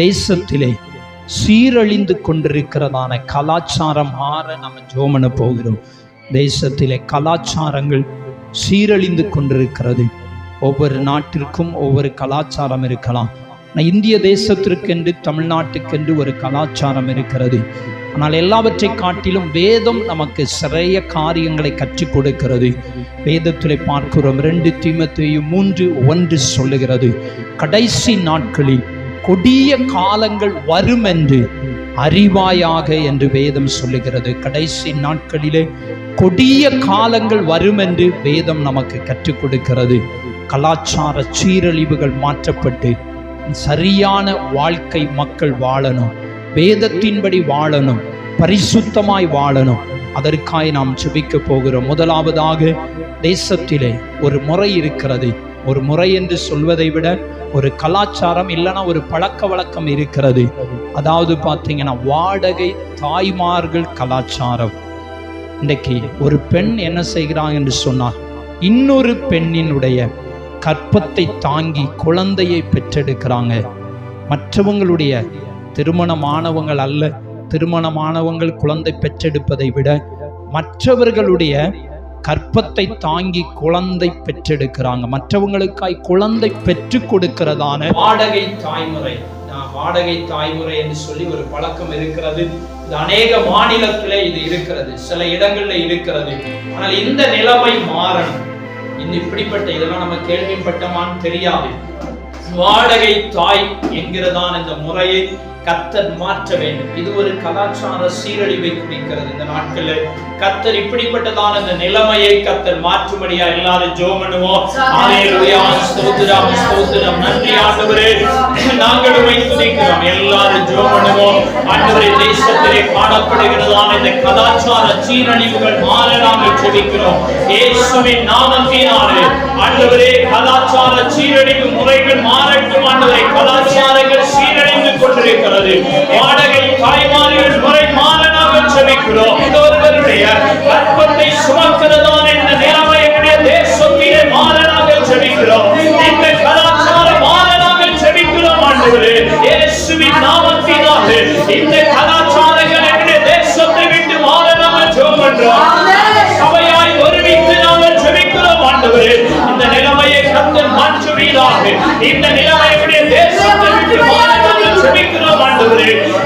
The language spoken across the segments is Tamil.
தேசத்திலே சீரழிந்து கொண்டிருக்கிறதான கலாச்சாரம் மாற நம்ம ஜோமன போகிறோம். தேசத்திலே கலாச்சாரங்கள் சீரழிந்து கொண்டிருக்கிறது. ஒவ்வொரு நாட்டிற்கும் ஒவ்வொரு கலாச்சாரம் இருக்கலாம். ஆனால் இந்திய தேசத்திற்கென்று தமிழ்நாட்டுக்கென்று ஒரு கலாச்சாரம் இருக்கிறது. ஆனால் எல்லாவற்றை காட்டிலும் வேதம் நமக்கு சிறைய காரியங்களை கற்றுக் கொடுக்கிறது. வேதத்திலே பார்க்கிறோம் ரெண்டு தீமத்தையும் மூன்று ஒன்று சொல்லுகிறது. கடைசி நாட்களில் கொடிய காலங்கள் வரும் என்று அறிவாயாக என்று வேதம் சொல்லுகிறது. கடைசி நாட்களிலே கொடிய காலங்கள் வரும் என்று வேதம் நமக்கு கற்றுக் கொடுக்கிறது. கலாச்சார சீரழிவுகள் மாற்றப்பட்டு சரியான வாழ்க்கை மக்கள் வாழணும். வேதத்தின்படி வாழணும். பரிசுத்தமாய் வாழணும். அதற்காய் நாம் செபிக்க போகிறோம். முதலாவதாக தேசத்திலே ஒரு முறை இருக்கிறது. ஒரு முறை என்று சொல்வதை விட ஒரு கலாச்சாரம் இல்லைன்னா ஒரு பழக்க வழக்கம் இருக்கிறது. அதாவது பார்த்தீங்கன்னா வாடகை தாய்மார்கள் கலாச்சாரம். இன்றைக்கு ஒரு பெண் என்ன செய்கிறாங்க என்று சொன்னார் இன்னொரு பெண்ணினுடைய கற்பத்தை தாங்கி குழந்தையை பெற்றெடுக்கிறாங்க. மற்றவங்களுடைய திருமணமானவங்கள் அல்ல திருமணமானவங்கள் குழந்தை பெற்றெடுப்பதை விட மற்றவர்களுடைய கற்பத்தை தாங்கி குழந்தை பெற்றெடுக்கிறாங்க. மற்றவங்களுக்காய் குழந்தை பெற்றுக் கொடுக்கிறதான வாடகை தாய்முறை. நான் வாடகை தாய்முறை என்று சொல்லி ஒரு பழக்கம் இருக்கிறது. இது அநேக மாநிலத்திலே இது இருக்கிறது. சில இடங்கள்ல இருக்கிறது. ஆனால் இந்த நிலைமை மாறணும். இந்த இப்படிப்பட்ட இதெல்லாம் நம்ம கேள்விப்பட்டமான்னு தெரியாது. வாடகை தாய் என்கிறதான இந்த முறையை கத்தர் மாற்ற வேண்டும். இது ஒரு கலாச்சார சீரழிவை குறிக்கிறது இந்த நாட்களில். கத்தர் இப்படிப்பட்டதான இந்த நிலைமையை கத்தர் மாற்றும்படியா எல்லாரும் பண்ணுவோம் ஸ்தோத்திரம் ஸ்தோத்திரம். நன்றி ஆண்டவரே. நாங்கள் உம்மை துதிக்கிறோம். எல்லாரும் ஜோம் பண்ணுவோம் ஆண்டவரே தேசத்திலே காணப்படுகிறதான இந்த கலாச்சார சீரழிவுகள் மாற நாங்கள் ஜெபிக்கிறோம். இயேசுவின் நாமத்தினாலே. ஆண்டவரே கலாச்சார சீரழிவு முறைகள் மாறட்டும் ஆண்டவரே. கலாச்சாரங்கள் கொண்டிருக்கிறது. வாடகை தாய்மார்கள் முறை மாற நாங்கள் ஜெபிக்கிறோம் இது ஒருவருடைய கற்பத்தை சுமக்கிறதான இந்த நிலைமை எங்களுடைய தேசத்திலே மாற நாங்கள் ஜெபிக்கிறோம் இந்த கலாச்சாரம் மாற நாங்கள் ஜெபிக்கிறோம் ஆண்டவரே. இயேசுவின் நாமத்தினாலே இந்த கலாச்சாரங்கள் எங்களுடைய தேசத்தை விட்டு மாற நாங்கள் ஜெபம் பண்றோம் சபையாய் ஒருமித்து நாங்கள் ஜெபிக்கிறோம் ஆண்டவரே. இந்த நிலைமையை கத்தர் மாற்றுவீராக. இந்த நிலைமையுடைய தேசத்தை விட்டு மாற நாங்கள் ஜெபிக்கிறோம் ஆண்டவரே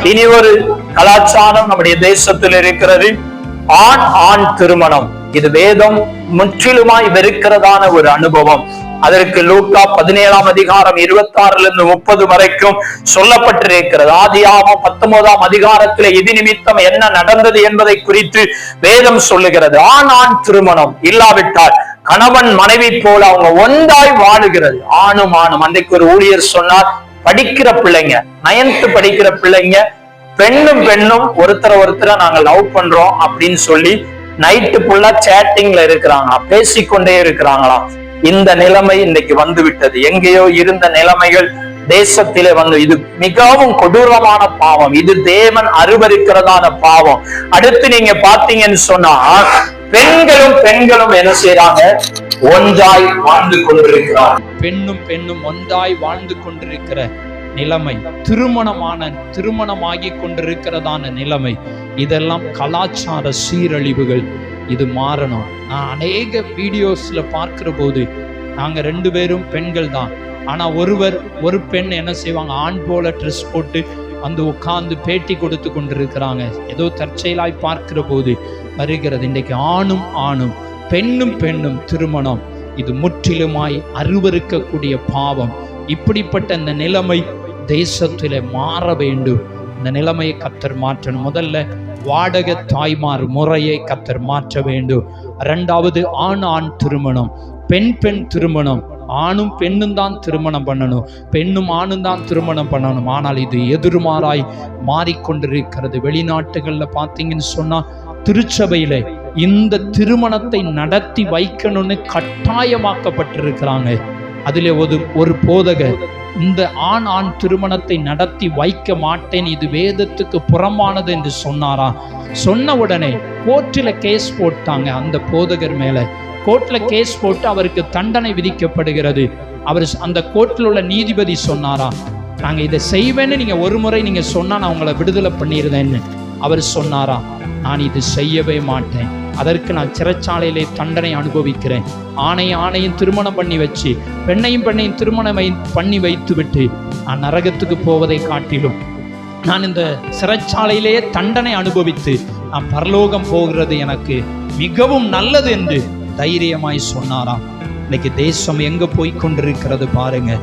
இனி ஒரு கலாச்சாரம் நம்முடைய தேசத்தில் இருக்கிறது. ஆண் ஆண் திருமணம். இது வேதம் முற்றிலுமாய் வெறுக்கிறதான ஒரு அனுபவம். அதற்கு லூக்கா பதினேழாம் அதிகாரம் இருபத்தி ஆறுல இருந்து முப்பது வரைக்கும் சொல்லப்பட்டிருக்கிறது. ஆதியாமம் பத்தொன்பதாம் அதிகாரத்துல இது நிமித்தம் என்ன நடந்தது என்பதை குறித்து வேதம் சொல்லுகிறது. ஆண் ஆண் திருமணம் இல்லாவிட்டால் கணவன் மனைவி போல அவங்க ஒன்றாய் வாழுகிறது. ஆணும் ஆணும். அன்றைக்கு ஒரு ஊழியர் சொன்னார் படிக்கிற பிள்ளைங்க நயன்த்து படிக்கிற பிள்ளைங்க பெண்ணும் பெண்ணும் ஒருத்தரை ஒருத்தரை நாங்க லவ் பண்றோம் அப்படின்னு சொல்லி நைட்டு ஃபுல்லா சேட்டிங்ல இருக்கிறாங்களா பேசிக்கொண்டே இருக்கிறாங்களாம். இந்த நிலைமை இன்னைக்கு வந்து விட்டது எங்கேயோ இருந்த நிலைமைகள் தேசத்திலே வந்து இது மிகவும் கொடூரமான பாவம். இது தேவன் அருவருக்கிறதான பாவம். அடுத்து நீங்க பாத்தீங்கன்னு சொன்னா பெண்களும் பெண்களும் என்ன செய்யறாங்க ஒன்றாய் வாழ்ந்து கொண்டிருக்கிறார். பெண்ணும் பெண்ணும் ஒன்றாய் வாழ்ந்து கொண்டிருக்கிற நிலைமை திருமணமான திருமணமாகி கொண்டிருக்கிறதான நிலைமை இதெல்லாம் கலாச்சார சீரழிவுகள். இது மாறணும். நான் அநேக வீடியோஸ்ல பார்க்கிற போது நாங்க ரெண்டு பேரும் பெண்கள் தான். ஆனா ஒருவர் ஒரு பெண் என்ன செய்வாங்க? ஆண் போல ட்ரெஸ் போட்டு வந்து உட்கார்ந்து பேட்டி கொடுத்து கொண்டிருக்கிறாங்க. ஏதோ தற்செயலாய் பார்க்கிற போது வருகிறது. இன்றைக்கு ஆணும் ஆணும். பெண்ணும் பெண்ணும் திருமணம். இது முற்றிலுமாய் அருவருக்கக்கூடிய பாவம். இப்படிப்பட்ட இந்த நிலைமை தேசத்தில் மாற வேண்டும். இந்த நிலைமையை கத்தர் மாற்றணும். முதல்ல வாடகை தாய்மார் முறையை கத்தர் மாற்ற வேண்டும். ரெண்டாவது ஆண் ஆண் திருமணம். பெண் பெண் திருமணம். ஆணும் பெண்ணும் தான் திருமணம் பண்ணணும். பெண்ணும் ஆணும் தான் திருமணம் பண்ணணும். ஆனால் இது எதிர்மாறாய் மாறிக்கொண்டிருக்கிறது. வெளிநாட்டுகளில் பார்த்தீங்கன்னு சொன்னால் திருச்சபையிலே இந்த திருமணத்தை நடத்தி வைக்கணும்னு கட்டாயமாக்கப்பட்டிருக்கிறாங்க. அதில் ஒரு ஒரு போதகர் இந்த ஆண் ஆண் திருமணத்தை நடத்தி வைக்க மாட்டேன் இது வேதத்துக்கு புறமானது என்று சொன்னாரா? சொன்ன உடனே கோர்ட்டில் கேஸ் போட்டாங்க அந்த போதகர் மேலே. கோர்ட்டில் கேஸ் போட்டு அவருக்கு தண்டனை விதிக்கப்படுகிறது. அவர் அந்த கோர்ட்டில் உள்ள நீதிபதி சொன்னாரா? நாங்கள் இதை செய்வேன்னு நீங்கள் ஒரு முறை நீங்கள் சொன்னால் நான் உங்களை விடுதலை பண்ணிடுதேன்னு அவர் சொன்னாரா? நான் இது செய்யவே மாட்டேன். அதற்கு நான் சிறைச்சாலையிலே தண்டனை அனுபவிக்கிறேன். ஆணையும் ஆணையும் திருமணம் பண்ணி வச்சு பெண்ணையும் பெண்ணையும் திருமணம் பண்ணி வைத்து விட்டு நான் நரகத்துக்கு போவதை காட்டிலும் நான் இந்த சிறைச்சாலையிலேயே தண்டனை அனுபவித்து நான் பரலோகம் போகிறது எனக்கு மிகவும் நல்லது என்று தைரியமாய் சொன்னாராம். இன்னைக்கு தேசம் எங்க போய் கொண்டிருக்கிறது பாருங்க.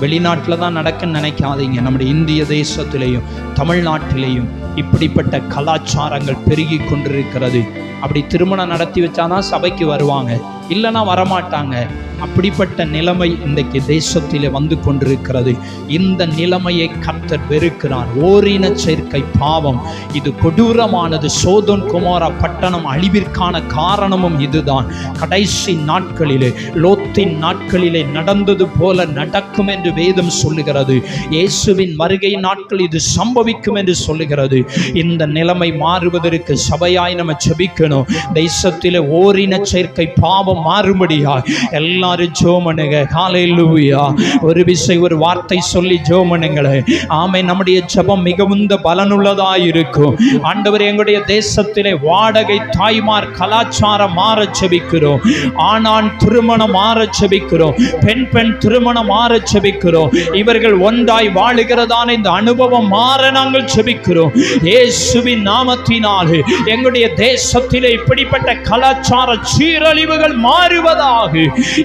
வெளிநாட்டில் தான் நடக்குன்னு நினைக்காதீங்க. நம்முடைய இந்திய தேசத்திலேயும் தமிழ்நாட்டிலேயும் இப்படிப்பட்ட கலாச்சாரங்கள் பெருகி கொண்டிருக்கிறது. அப்படி திருமணம் நடத்தி வச்சாதான் சபைக்கு வருவாங்க. இல்லைன்னா வரமாட்டாங்க. அப்படிப்பட்ட நிலைமை இன்றைக்கு தேசத்திலே வந்து கொண்டிருக்கிறது. இந்த நிலைமையை கர்த்தர் வெறுக்கிறான் ஓரின சேர்க்கை பாவம். இது கொடூரமானது. சோதன் குமாரா பட்டணம் அழிவிற்கான காரணமும் இதுதான். கடைசி நாட்களிலே லோத்தின் நாட்களிலே நடந்தது போல நடக்கும் என்று வேதம் சொல்லுகிறது. இயேசுவின் வருகை நாட்கள் இது சம்பவிக்கும் என்று சொல்லுகிறது. இந்த நிலைமை மாறுவதற்கு சபையாய் நம்ம செபிக்கணும் தேசத்திலே ஓரின சேர்க்கை பாவம் மாறும்படியா? எல்லாரும் ஜோமனுங்க காலையிலூயா ஒரு விசை ஒரு வார்த்தை சொல்லி ஜோமனுங்களே ஆமை நம்முடைய ஜபம் மிகவும் பலனுள்ளதாக இருக்கும். ஆண்டவர் எங்களுடைய தேசத்திலே வாடகை தாய்மார் கலாச்சாரம் மாற செபிக்கிறோம் ஆணான் திருமணம் மாற செபிக்கிறோம் பெண் பெண் திருமணம் மாற செபிக்கிறோம் இவர்கள் ஒன்றாய் வாழுகிறதான இந்த அனுபவம் மாற நாங்கள் செபிக்கிறோம் இயேசுவின் நாமத்தினாலே எங்களுடைய தேசத்திலே இப்படிப்பட்ட கலாச்சார சீரழிவுகள் மாறுவதாக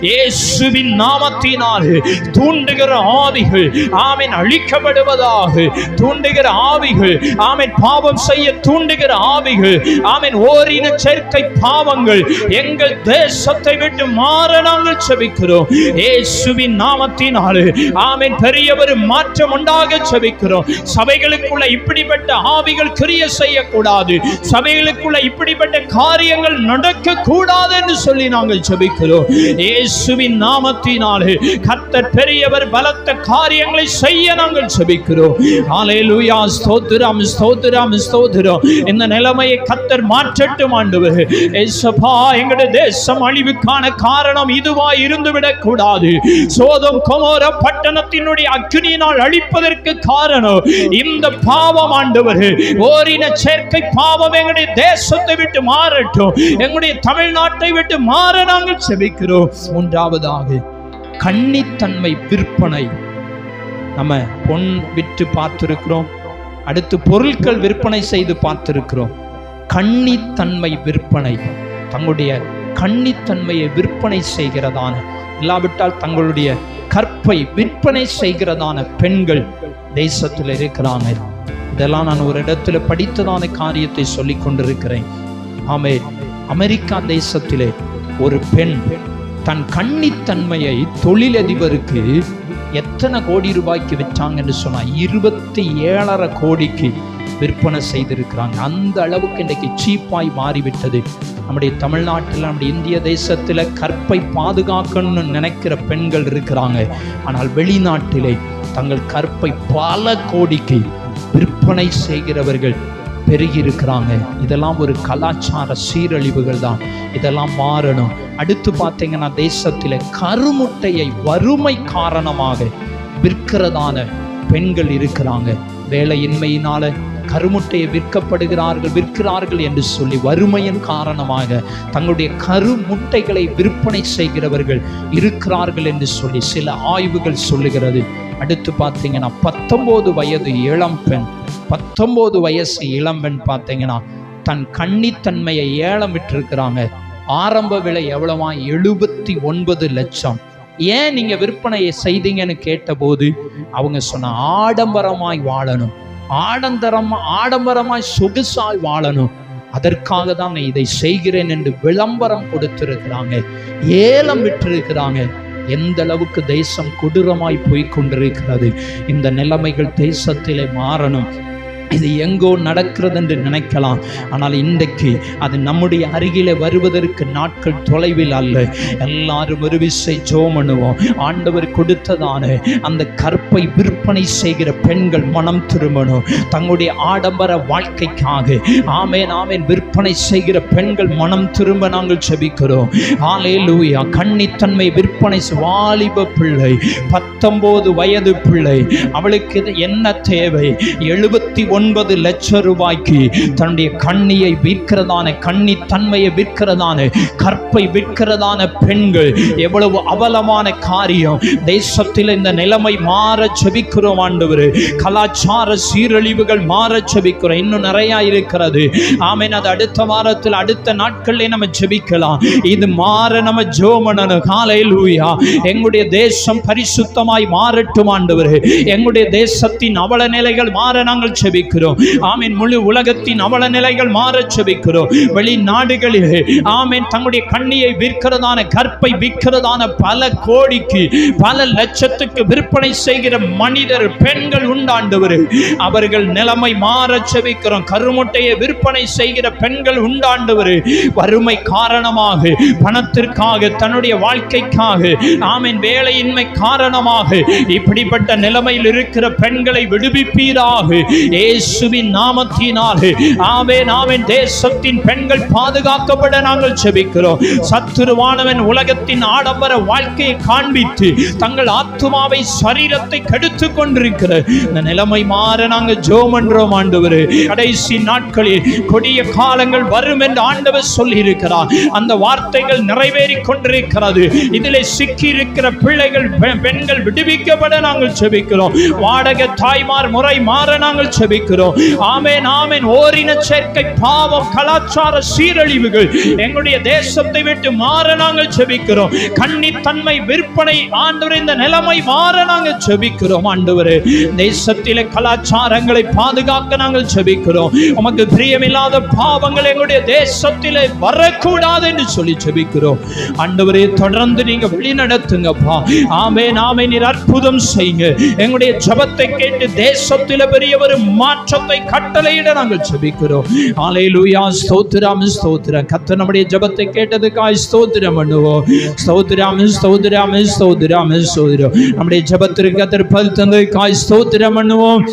இயேசுவின் நாமத்தினால் தூண்டுகிற ஆவிகள் ஆமென் அழிக்கப்படுவதாக தூண்டுகிற ஆவிகள் ஆமென் பாவம் செய்ய தூண்டுகிற ஆவிகள் ஆமென் ஓரின சேர்க்கை பாவங்கள் எங்கள் தேசத்தை விட்டு மாற நாங்கள் செபிக்கிறோம். இயேசுவின் நாமத்தினால் ஆமென் பெரிய ஒரு மாற்றம் உண்டாக செபிக்கிறோம். சபைகளுக்குள்ள இப்படிப்பட்ட ஆவிகள் கிரிய செய்யக்கூடாது. சபைகளுக்குள்ள இப்படிப்பட்ட காரியங்கள் நடக்க கூடாது என்று சொல்லி நாங்கள் நாங்கள் ஜெபிக்கிறோம். இயேசுவின் நாமத்தினாலே கர்த்தர் பெரியவர் பலத்த காரியங்களை செய்ய நாங்கள் ஜெபிக்கிறோம். ஹalleluya ஸ்தோத்திரம் ஸ்தோத்திரம் ஸ்தோத்திரம். இந்த நிலைமையை கர்த்தர் மாற்றட்டும் ஆண்டவர். ஏசப்பா எங்களுடைய தேசம் அழிவுக்கான காரணம் இதுவா இருந்து கூடாது. சோதம் கொமோர பட்டணத்தினுடைய அக்னியினால் அழிப்பதற்கு காரணம் இந்த பாவம் ஆண்டவர். ஓரின சேர்க்கை பாவம் எங்களுடைய தேசத்தை விட்டு மாறட்டும். எங்களுடைய தமிழ்நாட்டை விட்டு மாற நாங்கள் செபிக்கிறோம். மூன்றாவதாக கன்னித்தன்மை விற்பனை. நம்ம பொன் விற்று பார்த்திருக்கிறோம். அடுத்து பொருட்கள் விற்பனை செய்து பார்த்திருக்கிறோம். கன்னித்தன்மை விற்பனை. தங்களுடைய கன்னித்தன்மையை விற்பனை செய்கிறதான இல்லாவிட்டால் தங்களுடைய கற்பை விற்பனை செய்கிறதான பெண்கள் தேசத்தில் இருக்கிறாங்க. இதெல்லாம் நான் ஒரு இடத்துல படித்ததான காரியத்தை சொல்லிக் கொண்டிருக்கிறேன் ஆமே அமெரிக்கா தேசத்திலே ஒரு பெண் தன் கன்னித்தன்மையை தொழிலதிபருக்கு எத்தனை கோடி ரூபாய்க்கு விற்றாங்கன்னு சொன்னால் இருபத்தி ஏழரை கோடிக்கு விற்பனை செய்திருக்கிறாங்க. அந்த அளவுக்கு இன்றைக்கு சீப்பாய் மாறிவிட்டது. நம்முடைய தமிழ்நாட்டில் நம்முடைய இந்திய தேசத்தில் கற்பை பாதுகாக்கணும்னு நினைக்கிற பெண்கள் இருக்கிறாங்க. ஆனால் வெளிநாட்டிலே தங்கள் கற்பை பல கோடிக்கு விற்பனை செய்கிறவர்கள் பெருகி இருக்கிறாங்க இதெல்லாம் ஒரு கலாச்சார சீரழிவுகள் தான். இதெல்லாம் மாறணும். அடுத்து பார்த்தீங்கன்னா தேசத்தில் கருமுட்டையை வறுமை காரணமாக விற்கிறதான பெண்கள் இருக்கிறாங்க. வேலையின்மையினால கருமுட்டையை விற்கப்படுகிறார்கள் விற்கிறார்கள் என்று சொல்லி வறுமையின் காரணமாக தங்களுடைய கருமுட்டைகளை விற்பனை செய்கிறவர்கள் இருக்கிறார்கள் என்று சொல்லி சில ஆய்வுகள் சொல்லுகிறது. அடுத்து பார்த்தீங்கன்னா பத்தொன்பது வயது இளம் பெண் பத்தொன்பது வயசு இளம்பெண் பார்த்தீங்கன்னா தன் கன்னித்தன்மையை ஏலமிட்டிருக்கிறாங்க ஆரம்ப விலை எவ்வளவா? எழுபத்தி ஒன்பது லட்சம். ஏன் நீங்க விற்பனையை செய்தீங்கன்னு கேட்டபோது அவங்க சொன்ன ஆடம்பரமாய் வாழணும். ஆடம்பரம் ஆடம்பரமாய் சொகுசாய் வாழணும். அதற்காக தான் நான் இதை செய்கிறேன் என்று விளம்பரம் கொடுத்திருக்கிறாங்க. ஏலம் விட்டிருக்கிறாங்க. எந்த அளவுக்கு தேசம் கொடூரமாய் போய் கொண்டிருக்கிறது. இந்த நிலைமைகள் தேசத்திலே மாறணும். இது எங்கோ நடக்கிறது என்று நினைக்கலாம். ஆனால் இன்றைக்கு அது நம்முடைய அருகிலே வருவதற்கு நாட்கள் தொலைவில் அல்ல. எல்லாரும் ஒரு விசை ஜோமனுவோம் ஆண்டவர் கொடுத்ததான அந்த கற்பை விற்பனை செய்கிற பெண்கள் மனம் திரும்பணும். தங்களுடைய ஆடம்பர வாழ்க்கைக்காக ஆமேன் ஆமேன் விற்பனை செய்கிற பெண்கள் மனம் திரும்ப நாங்கள் செபிக்கிறோம். ஆலே லூயா கன்னித்தன்மை விற்பனை வாலிப பிள்ளை பத்தொன்பது வயது பிள்ளை அவளுக்கு இது என்ன தேவை? எழுபத்தி ஒன்பது லட்சம் ரூபாய்க்கு தன்னுடைய கண்ணியை விற்கிறதான கண்ணி தன்மையை விற்கிறதான கற்பை விற்கிறதான பெண்கள் எவ்வளவு அவலமான காரியம். தேசத்தில் இந்த நிலைமை மாற செபிக்கிறோம் ஆண்டவர். கலாச்சார சீரழிவுகள் மாற செபிக்கிறோம். இன்னும் நிறையா இருக்கிறது. ஆமேன். அது அடுத்த வாரத்தில் அடுத்த நாட்களிலே நம்ம செபிக்கலாம் இது மாற நம்ம ஜோமனு காலையில் ஊயா எங்களுடைய தேசம் பரிசுத்தமாய் மாறட்டும் ஆண்டவர். எங்களுடைய தேசத்தின் அவல நிலைகள் மாற நாங்கள் செபிக்கிறோம் ஆமீன். முழு உலகத்தின் அவல நிலைகள் மாற செபிக்கிறோம் வெளிநாடுகளிலே ஆமீன் தங்களுடைய கண்ணியை விற்கிறதான கற்பை விற்கிறதான பல கோடிக்கு பல லட்சத்துக்கு விற்பனை செய்கிற மனிதர் பெண்கள் உண்டாண்டவர். அவர்கள் நிலைமை மாற செபிக்கிறோம் கருமுட்டையை விற்பனை செய்கிற பெண்கள் உண்டாண்டவர். வறுமை காரணமாக பணத்திற்காக தன்னுடைய வாழ்க்கைக்காக ஆமீன் வேலையின்மை காரணமாக இப்படிப்பட்ட நிலைமையில் இருக்கிற பெண்களை விடுவிப்பீராக. ஏ இயேசுவின் நாமத்தினாலே. ஆவே நாமின் தேசத்தின் பெண்கள் பாதுகாக்கப்பட நாங்கள் செபிக்கிறோம். சத்துருவானவன் உலகத்தின் ஆடம்பர வாழ்க்கையை காண்பித்து தங்கள் ஆத்மாவை சரீரத்தை கெடுத்து கொண்டிருக்கிற இந்த நிலைமை மாற நாங்கள் ஜோம் என்றோம் ஆண்டவர். கடைசி நாட்களில் கொடிய காலங்கள் வரும் என்று ஆண்டவர் சொல்லியிருக்கிறார். அந்த வார்த்தைகள் நிறைவேறி கொண்டிருக்கிறது. இதிலே சிக்கி இருக்கிற பிள்ளைகள் பெண்கள் விடுவிக்கப்பட நாங்கள் செபிக்கிறோம். வாடகை தாய்மார் முறை மாற நாங்கள் செபிக்கிறோம். இருக்கிறோம் ஆமேன் ஆமேன். ஓரின சேர்க்கை பாவம் கலாச்சார சீரழிவுகள் எங்களுடைய தேசத்தை விட்டு மாற நாங்கள் செபிக்கிறோம் கன்னித்தன்மை விற்பனை ஆண்டவர் இந்த நிலைமை மாற நாங்கள் செபிக்கிறோம் ஆண்டவரே. தேசத்திலே கலாச்சாரங்களை பாதுகாக்க நாங்கள் செபிக்கிறோம் உமக்கு பிரியமில்லாத பாவங்கள் எங்களுடைய தேசத்திலே வரக்கூடாது என்று சொல்லி செபிக்கிறோம் ஆண்டவரே தொடர்ந்து நீங்க வழி நடத்துங்கப்பா. ஆமே நாமே நீர் அற்புதம் செய்யுங்க. எங்களுடைய ஜபத்தை கேட்டு தேசத்தில பெரியவர் ஒரு மாற்றத்தை கட்டளையிட நாங்கள் செபிக்கிறோம் ஆலையிலூயா ஸ்தோத்திரம் ஸ்தோத்திரம். கத்த நம்முடைய ஜபத்தை கேட்டதுக்காய் ஸ்தோத்திரம் பண்ணுவோம். ஸ்தோத்திரம் ஸ்தோத்திரம் ஸ்தோத்திரம் ஸ்தோத்திரம். நம்முடைய ஜபத்திற்கு கத்தர் பதில் தந்ததுக்காய் ஸ்தோத்திரம் பண்ணுவோம்.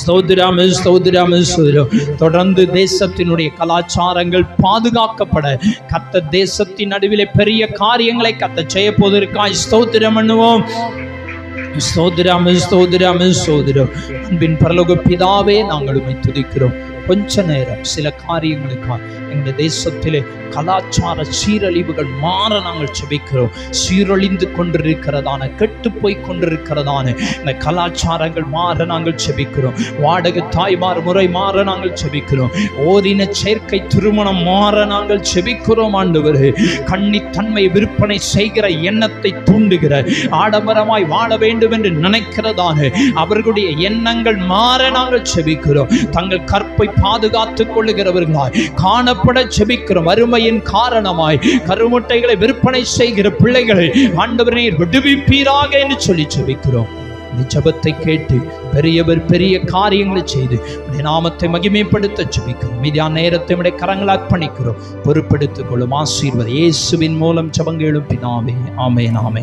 ஸ்தோத்திரம் ஸ்தோத்திரம் ஸ்தோத்திரம். தொடர்ந்து தேசத்தினுடைய கலாச்சாரங்கள் பாதுகாக்கப்பட கத்த தேசத்தின் நடுவிலே பெரிய காரியங்களை கத்த செய்ய போவதற்காய் ஸ்தோத்திரம் பண்ணுவோம். ஸ்தோத்திரம் ஸ்தோத்திரம் ஸ்தோத்திரம் அன்பின் பரலோக பிதாவே நாங்கள் உண்மை துதிக்கிறோம். கொஞ்ச நேரம் சில காரியங்களுக்காக எங்களுடைய தேசத்திலே கலாச்சார சீரழிவுகள் மாற நாங்கள் செபிக்கிறோம் சீரழிந்து கொண்டிருக்கிறதான கெட்டு போய் கொண்டிருக்கிறதான இந்த கலாச்சாரங்கள் மாற நாங்கள் செபிக்கிறோம் வாடகை தாய்மார் முறை மாற நாங்கள் செபிக்கிறோம் ஓரின சேர்க்கை திருமணம் மாற நாங்கள் செபிக்கிறோம் ஆண்டவர். கன்னித்தன்மை விற்பனை செய்கிற எண்ணத்தை தூண்டுகிற ஆடம்பரமாய் வாழ வேண்டும் என்று நினைக்கிறதான அவர்களுடைய எண்ணங்கள் மாற நாங்கள் செபிக்கிறோம் தங்கள் கற்பை பாதுகாத்துக் கொள்ளுகிறவர்களாய் காணப்பட செபிக்கிறோம் வறுமையின் காரணமாய் கருமுட்டைகளை விற்பனை செய்கிற பிள்ளைகளை ஆண்டவரே விடுவிப்பீராக என்று சொல்லி செபிக்கிறோம் ஜபத்தை கேட்டு பெரியவர் பெரிய காரியங்களை செய்து உடைய நாமத்தை மகிமைப்படுத்த ஜபிக்கிறோம். மீதியான நேரத்தை உடைய கரங்கள் அர்ப்பணிக்கிறோம் பொறுப்பெடுத்துக் கொள்ளும் ஆசீர்வதி இயேசுவின் மூலம் ஜபங்களும் எழுப்பினாவே ஆமே நாமே